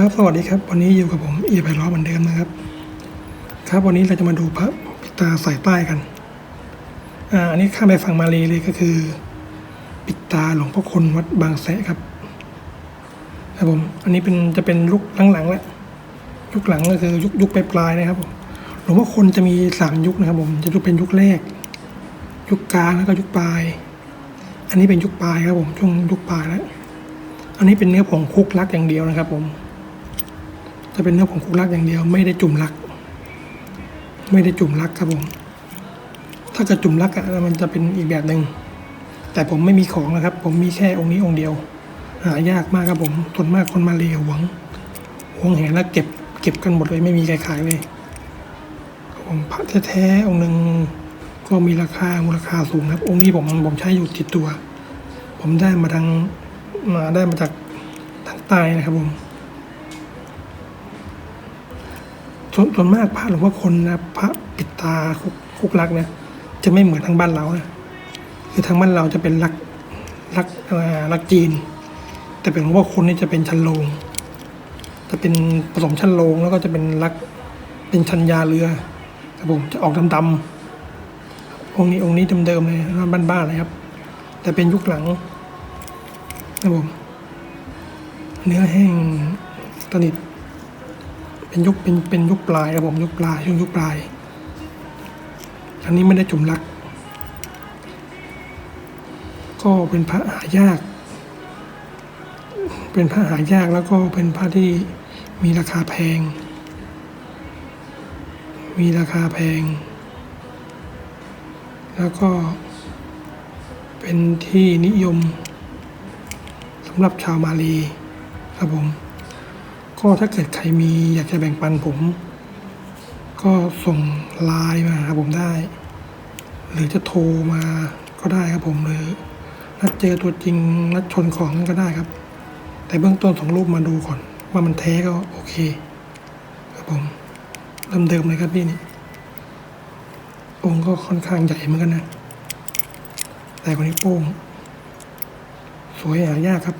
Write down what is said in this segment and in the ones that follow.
ครับสวัสดีครับ วันนี้อยู่กับผมเอียไปล้อเหมือนเดิมนะครับ ครับวันนี้เราจะมาดูพระปิตาสายใต้กันอ่าอันนี้ข้ามไปฝั่งมาเลยเลยก็คือ ปิตาหลวงพ่อคนวัดบางแสครับ ครับผมอันนี้เป็นจะเป็นยุคหลังๆแล้วยุคหลังก็คือยุคยุคปลายๆนะครับผมหลวงพ่อคนจะมีสามยุคนะครับผมจะยุคเป็นยุคแรก ยุคกลางแล้วก็ยุคปลาย อันนี้เป็นยุคปลายครับผมช่วงยุคปลายแล้วอันนี้เป็นเนื้อผงคุกลักอย่างเดียวนะครับผม จะเป็นเนื้อผงคุกลักอย่างเดียว ไม่ได้จุ่มลัก ไม่ได้จุ่มลักครับผมถ้าเกิดจุ่มลักอะมันจะเป็นอีกแบบหนึ่งแต่ผมไม่มีของนะครับ ผมมีแค่องค์นี้องค์เดียว หายากมากครับผมส่วนมากคนมาเลหวงหวงแหนแล้วเก็บ เก็บกันหมดเลยไม่มีใครขายเลยครับผมพระแท้ๆองค์หนึ่งก็มีราคามูลค่าสูงครับ องค์นี้ผมผมใช้อยู่ติดตัว ผมได้มาทางมาได้มาจากทางใต้นะครับผม ส่วนส่วนมากพระหลวงพ่อคนนะพระปิดตาคุกคุกลักเนี่ยจะไม่เหมือนทางบ้านเรานะคือทางบ้านเราจะเป็นลักลักลักจีน แต่เป็นหลวงพ่อคนนี่จะเป็นชันโลงจะเป็นผสมชันโลงแล้วก็จะเป็นลักเป็นชันยาเรือครับผมจะออกดำๆองค์นี้องค์นี้เดิมๆเลยบ้านๆเลยครับ แต่เป็นยุคหลังครับผมเนื้อแห้งสนิท เป็นยุคเป็นเป็นยุคปลายครับผมยุคปลายช่วงยุคปลายอันนี้ไม่ได้จุ่มลัก ก็เป็นพระหายาก เป็นพระหายากแล้วก็เป็นพระที่มีราคาแพง มีราคาแพง แล้วก็เป็นที่นิยมสำหรับชาวมาลีครับผม ก็ถ้าเกิดใครมีอยากจะแบ่งปันผม ก็ส่งไลน์มาหาผมได้ หรือจะโทรมาก็ได้ครับผมหรือนัดเจอตัวจริงนัดชนของกันก็ได้ครับ แต่เบื้องต้นส่งรูปมาดูก่อน ว่ามันแท้ก็โอเค ครับผมเริ่มเดิมเลยครับพี่นี่องค์ก็ค่อนข้างใหญ่เหมือนกันนะ แต่คนนี้โป้ง สวยหายากครับ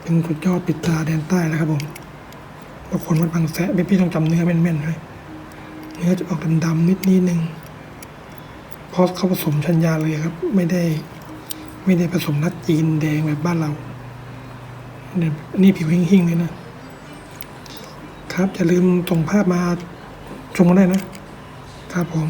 เป็นสุดยอดปิดตาแดนใต้แล้วครับผม บางคนมันบางแสะพี่พี่ต้องจำเนื้อแม่นๆเลยเนื้อจะออกดำๆนิดนิดนึงเพราะเขาผสมชัญญาเลยครับ ไม่ได้ ไม่ได้ผสมนัดจีนแดงแบบบ้านเราเนี่ยนี่ผิวหิ่งๆเลยนะ ครับอย่าลืมส่งภาพมาชมกันได้นะครับผม